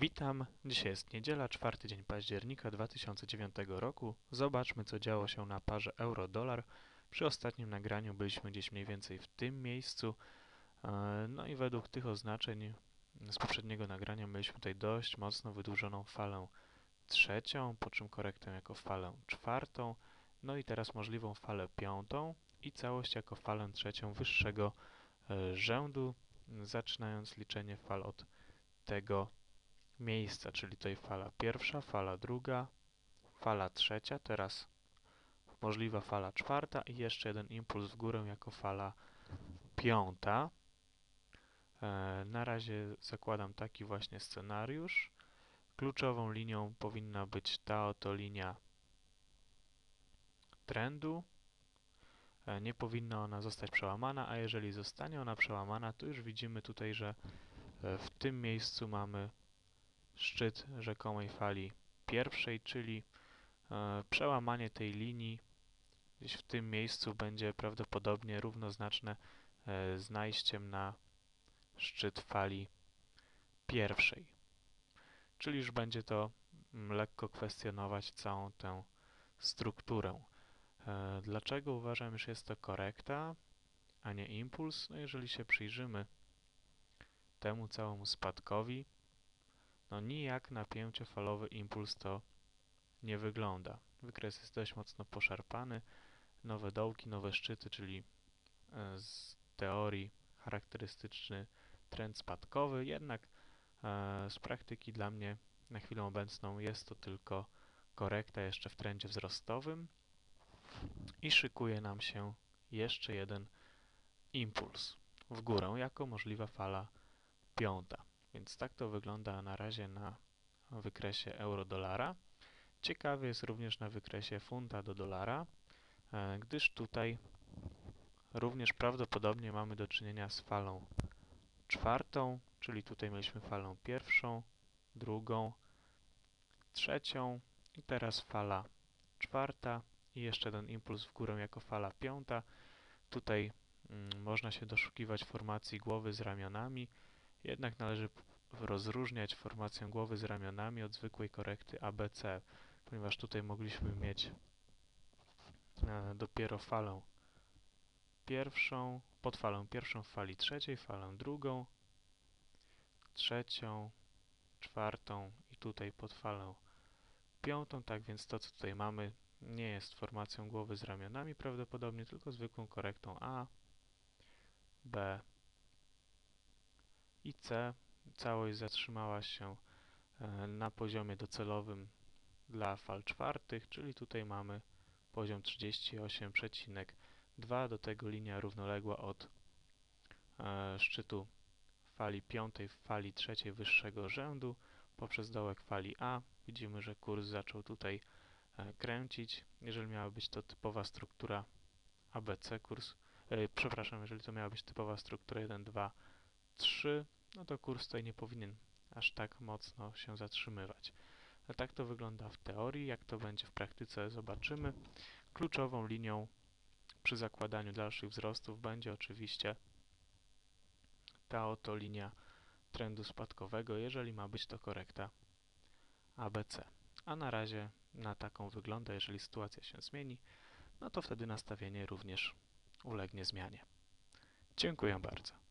Witam, dzisiaj jest niedziela, czwarty dzień października 2009 roku. Zobaczmy, co działo się na parze euro-dolar. Przy ostatnim nagraniu byliśmy gdzieś mniej więcej w tym miejscu. E, No i według tych oznaczeń z poprzedniego nagrania mieliśmy tutaj dość mocno wydłużoną falę trzecią, po czym korektę jako falę czwartą, no i teraz możliwą falę piątą i całość jako falę trzecią wyższego e, rzędu, zaczynając liczenie fal od tego miejsca, czyli tutaj fala pierwsza, fala druga, fala trzecia, teraz możliwa fala czwarta i jeszcze jeden impuls w górę jako fala piąta. E, na razie zakładam taki właśnie scenariusz. Kluczową linią powinna być ta oto linia trendu. E, nie powinna ona zostać przełamana, a jeżeli zostanie ona przełamana, to już widzimy tutaj, że e, w tym miejscu mamy szczyt rzekomej fali pierwszej, czyli e, przełamanie tej linii gdzieś w tym miejscu będzie prawdopodobnie równoznaczne e, z najściem na szczyt fali pierwszej. Czyli już będzie to mm, lekko kwestionować całą tę strukturę. E, dlaczego uważam, że jest to korekta, a nie impuls? No jeżeli się przyjrzymy temu całemu spadkowi, no nijak na pięciofalowy impuls to nie wygląda. Wykres jest dość mocno poszarpany, nowe dołki, nowe szczyty, czyli e, z teorii charakterystyczny trend spadkowy, jednak e, z praktyki dla mnie na chwilę obecną jest to tylko korekta jeszcze w trendzie wzrostowym i szykuje nam się jeszcze jeden impuls w górę jako możliwa fala piąta. Więc tak to wygląda na razie na wykresie euro-dolara. Ciekawy jest również na wykresie funta do dolara, e, gdyż tutaj również prawdopodobnie mamy do czynienia z falą czwartą, czyli tutaj mieliśmy falę pierwszą, drugą, trzecią i teraz fala czwarta i jeszcze ten impuls w górę jako fala piąta. Tutaj mm, można się doszukiwać formacji głowy z ramionami, jednak należy rozróżniać formację głowy z ramionami od zwykłej korekty ABC, ponieważ tutaj mogliśmy mieć e, dopiero falę pierwszą, pod falą pierwszą w fali trzeciej, falę drugą, trzecią, czwartą i tutaj pod falę piątą, tak więc to co tutaj mamy nie jest formacją głowy z ramionami prawdopodobnie, tylko zwykłą korektą A, B i C. Całość zatrzymała się e, na poziomie docelowym dla fal czwartych, czyli tutaj mamy poziom 38,2, do tego linia równoległa od e, szczytu fali piątej w fali trzeciej wyższego rzędu poprzez dołek fali A. Widzimy, że kurs zaczął tutaj e, kręcić. Jeżeli miała być to typowa struktura ABC kurs, przepraszam, jeżeli to miała być typowa struktura 1, 2, 3, no to kurs tutaj nie powinien aż tak mocno się zatrzymywać. A tak to wygląda w teorii, jak to będzie w praktyce zobaczymy. Kluczową linią przy zakładaniu dalszych wzrostów będzie oczywiście ta oto linia trendu spadkowego, jeżeli ma być to korekta ABC. A na razie na taką wygląda, jeżeli sytuacja się zmieni, no to wtedy nastawienie również ulegnie zmianie. Dziękuję bardzo.